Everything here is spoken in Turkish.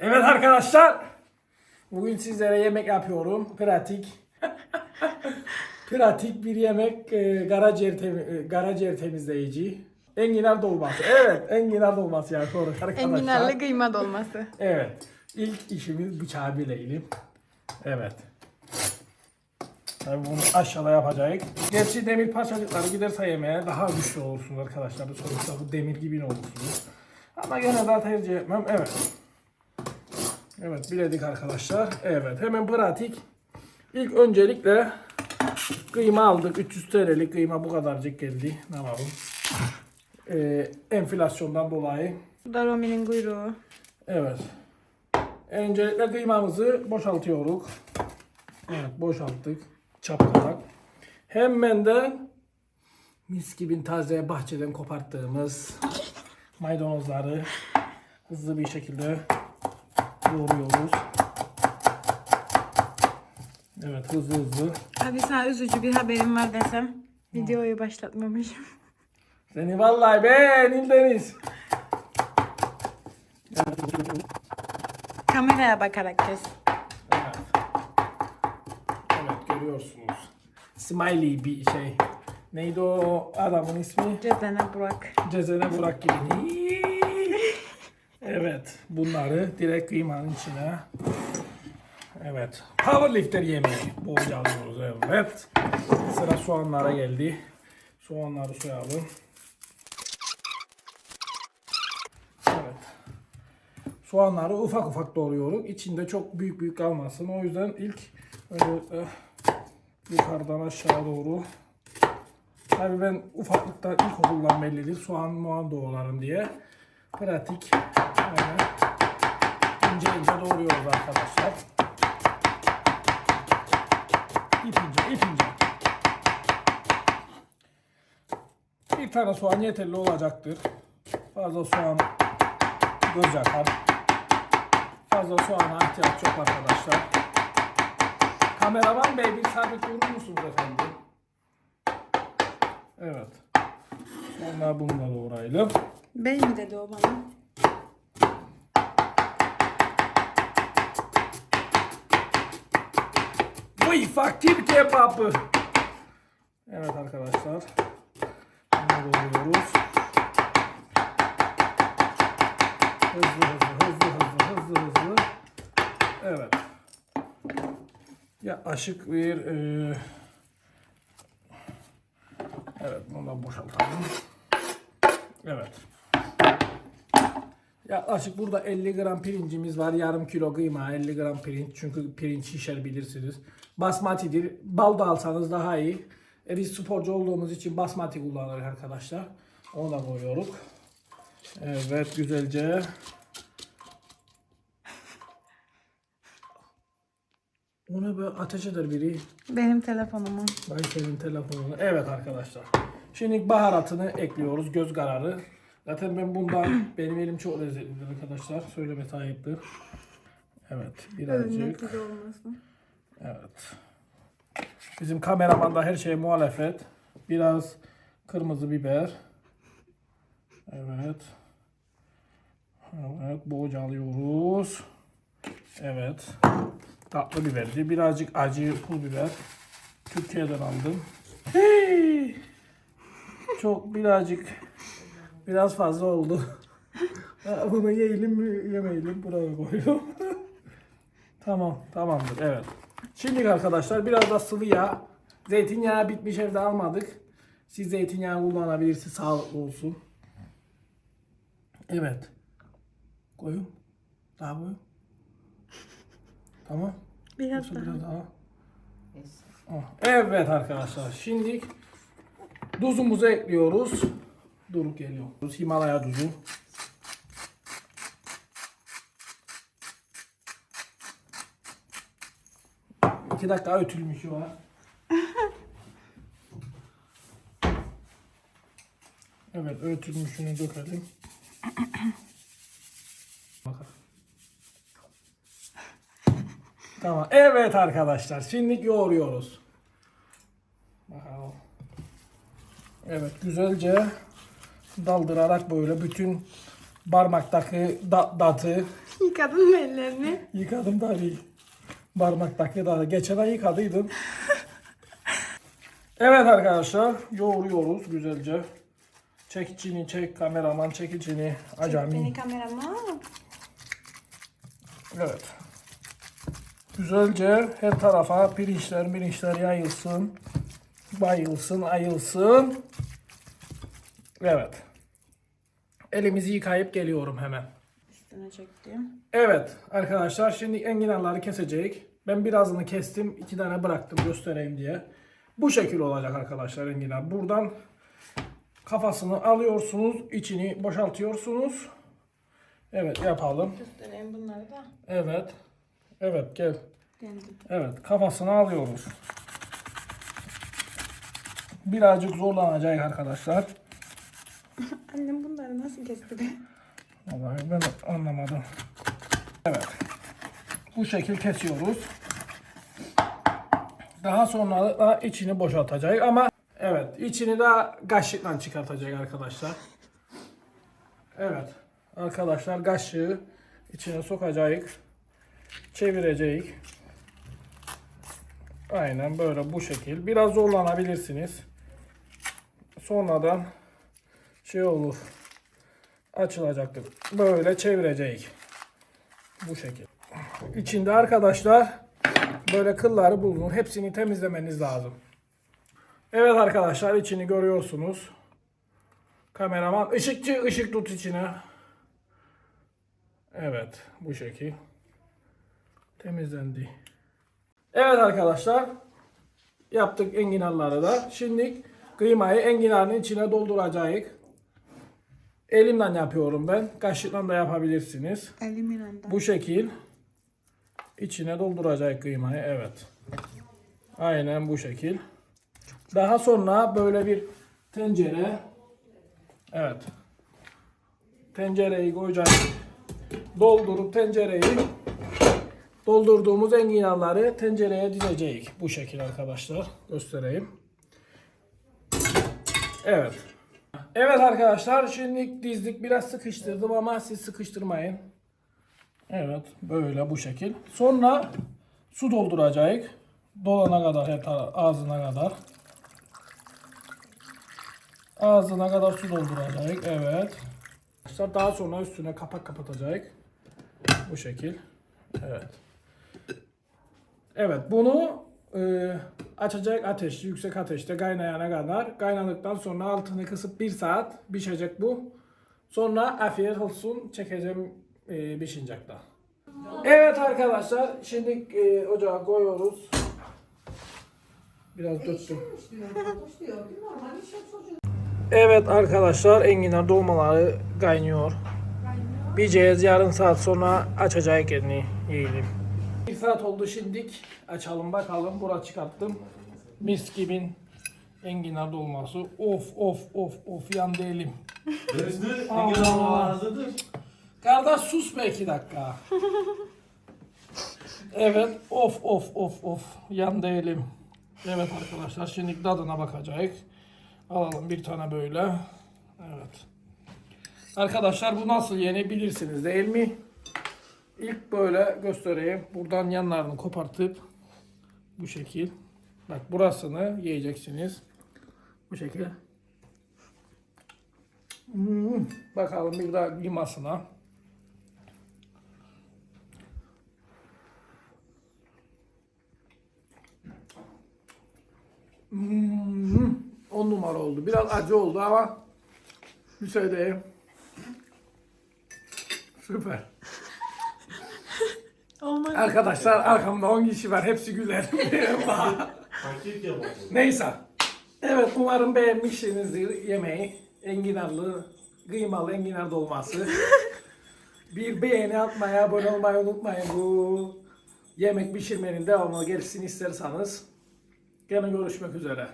Evet arkadaşlar. Bugün sizlere yemek yapıyorum. Pratik. Pratik bir yemek. E, karaciğer, temi- e, karaciğer temizleyici. Enginar dolması. Evet, enginar dolması yani doğru arkadaşlar. Enginarlı kıyma dolması. Evet. İlk işimiz bıçağı bileyelim. Evet. Tabii bunu aşağıda yapacağız. Gerçi demir parçacıkları giderse yemeğe daha güçlü olursunuz arkadaşlar. Sonuçta bu demir gibi olursunuz. Ama gene daha tercih etmem. Evet. Evet biledik arkadaşlar. Evet hemen pratik. İlk öncelikle kıyma aldık. 300 TL'lik kıyma bu kadarcık geldi. Ne yapalım? Ee, enflasyondan dolayı Bu da Romi'nin kuyruğu. Evet. Öncelikle kıymamızı boşaltıyoruz. Evet boşalttık. Çapalarak. Hemen de mis gibi taze bahçeden koparttığımız maydanozları hızlı bir şekilde doğruyoruz. Evet hızlı hızlı. Abi sana üzücü bir haberim var desem. Videoyu başlatmamışım. Seni vallahi ben İldeniz. Kameraya bakarak kes. Evet. Evet görüyorsunuz. Smiley bir şey. Neydi o adamın ismi? Cezene Burak. Cezene Burak gibi. Evet. Bunları direkt kıymanın içine. Evet. Powerlifter yemeği. Alıyoruz. Evet. Sıra soğanlara geldi. Soğanları soyalım. Evet. Soğanları ufak ufak doğruyoruz. İçinde çok büyük büyük kalmasın. O yüzden ilk öncelikle yukarıdan aşağı doğru Tabii ben ufaklıktan ilkokuldan bellidir. Soğan muğan doğlarım diye. Pratik. İnce ince doğruyoruz arkadaşlar. İp ince, ip ince. Bir tane soğan yeterli olacaktır. Fazla soğan göz yakar. Fazla soğana ihtiyaç yok arkadaşlar. Kameraman bey bir sabit durur musunuz efendim? Evet. Sonra bunu da doğrayalım. Bey mi dedi o bana? Vay fakir kebabı. Evet arkadaşlar. Bunu doğruyoruz. Hızlı hızlı hızlı hızlı hızlı hızlı. Evet. Yaklaşık bir e, Evet bunu da boşaltalım. Evet. Yaklaşık burada 50 gram pirincimiz var. Yarım kilo kıyma, 50 gram pirinç. Çünkü pirinç şişer bilirsiniz. Basmati'dir. Bal da alsanız daha iyi. E biz sporcu olduğumuz için basmati kullanırız arkadaşlar. Onu da koyuyoruz. Evet güzelce. O ne be ateş eder biri. Benim telefonumu. Ben senin telefonunu. Evet arkadaşlar. Şimdi baharatını ekliyoruz. Göz kararı. Zaten ben bundan benim elim çok lezzetlidir arkadaşlar. Söyleme sahiptir. Evet birazcık. güzel olmasın. Evet. Bizim kameraman da her şeye muhalefet. Biraz kırmızı biber. Evet. Evet bolca alıyoruz. Evet. Tatlı biberdi. Birazcık acı pul biber. Türkiye'den aldım. Hey! Çok birazcık biraz fazla oldu. Bunu yiyelim mi yemeyelim buraya koyuyorum. tamam tamamdır evet. Şimdi arkadaşlar biraz da sıvı yağ. Zeytinyağı bitmiş evde almadık. Siz zeytinyağı kullanabilirsiniz sağlıklı olsun. Evet. Koyun. Daha koyun. Tamam. Biraz Yoksa daha. biraz daha. Oh, Evet arkadaşlar. Şimdi tuzumuzu ekliyoruz. Duruk geliyoruz. Himalaya tuzu. İki dakika ötülmüşü var. Evet ötülmüşünü dökelim. Tamam. Evet arkadaşlar. Şimdi yoğuruyoruz. Bakalım. Evet güzelce daldırarak böyle bütün parmaktaki da, datı Yıkadın mı ellerini? Yıkadım tabii. Parmaktaki daha. Geçen ay yıkadıydım. evet arkadaşlar. Yoğuruyoruz güzelce. Çekicini çek. Kameraman çekicini. Acami. Beni kamerama. Evet. Güzelce her tarafa pirinçler pirinçler yayılsın. Bayılsın, ayılsın. Evet. Elimizi yıkayıp geliyorum hemen. Üstüne çektim. Evet arkadaşlar şimdi enginarları kesecek. Ben birazını kestim. iki tane bıraktım göstereyim diye. Bu şekil olacak arkadaşlar enginar. Buradan kafasını alıyorsunuz. içini boşaltıyorsunuz. Evet yapalım. Göstereyim bunları da. Evet. Evet gel. Geldim. Evet kafasını alıyoruz. Birazcık zorlanacak arkadaşlar. Annem bunları nasıl kesti be? Vallahi ben anlamadım. Evet. Bu şekil kesiyoruz. Daha sonra da içini boşaltacak ama evet içini de kaşıkla çıkartacak arkadaşlar. Evet. Arkadaşlar kaşığı içine sokacak. Çevirecek. Aynen böyle bu şekil. Biraz zorlanabilirsiniz. Sonradan şey olur açılacaktır. Böyle çevirecek. Bu şekil. İçinde arkadaşlar böyle kılları bulunur. Hepsini temizlemeniz lazım. Evet arkadaşlar içini görüyorsunuz. Kameraman ışıkçı ışık tut içine. Evet bu şekil. Temizlendi. Evet arkadaşlar yaptık enginarları da. Şimdi kıymayı enginarın içine dolduracağız. Elimle yapıyorum ben. Kaşıkla da yapabilirsiniz. Anda. Bu şekil içine dolduracak kıymayı. Evet. Aynen bu şekil. Daha sonra böyle bir tencere. Evet. Tencereyi koyacağız. Doldurup tencereyi doldurduğumuz enginarları tencereye dizeceğiz. Bu şekil arkadaşlar. Göstereyim. Evet. Evet arkadaşlar şimdi dizdik biraz sıkıştırdım ama siz sıkıştırmayın. Evet böyle bu şekil. Sonra su dolduracağız. Dolana kadar tara- ağzına kadar. Ağzına kadar su dolduracağız. Evet. Arkadaşlar Daha sonra üstüne kapak kapatacağız. Bu şekil. Evet. Evet bunu e, açacak ateş yüksek ateşte kaynayana kadar kaynadıktan sonra altını kısıp bir saat pişecek bu. Sonra afiyet olsun çekeceğim e, pişinecek daha. Evet arkadaşlar şimdi e, ocağa koyuyoruz. Biraz döktüm. Evet arkadaşlar enginar dolmaları kaynıyor. Pişeceğiz yarım saat sonra açacağız kendini yiyelim. Saat oldu şimdik. Açalım bakalım. Bura çıkarttım. Mis gibi enginar dolması. Of of of of yandı elim. Hızlı, Allah. hazırdır. Kardeş sus be iki dakika. evet of of of of yandı elim. Evet arkadaşlar şimdi tadına bakacağız. Alalım bir tane böyle. Evet. Arkadaşlar bu nasıl yeni bilirsiniz değil mi? İlk böyle göstereyim. Buradan yanlarını kopartıp bu şekil. Bak burasını yiyeceksiniz. Bu şekil. Hmm, Bakalım bir daha limasına. Hmm, on numara oldu. Biraz acı oldu ama bir şey değil. Süper. Olmaz. Arkadaşlar arkamda 10 kişi var. Hepsi güler. Neyse. Evet umarım beğenmişsinizdir yemeği. Enginarlı, kıymalı enginar dolması. bir beğeni atmaya, abone olmayı unutmayın. Bu yemek pişirmenin devamı gelsin isterseniz. Gene görüşmek üzere.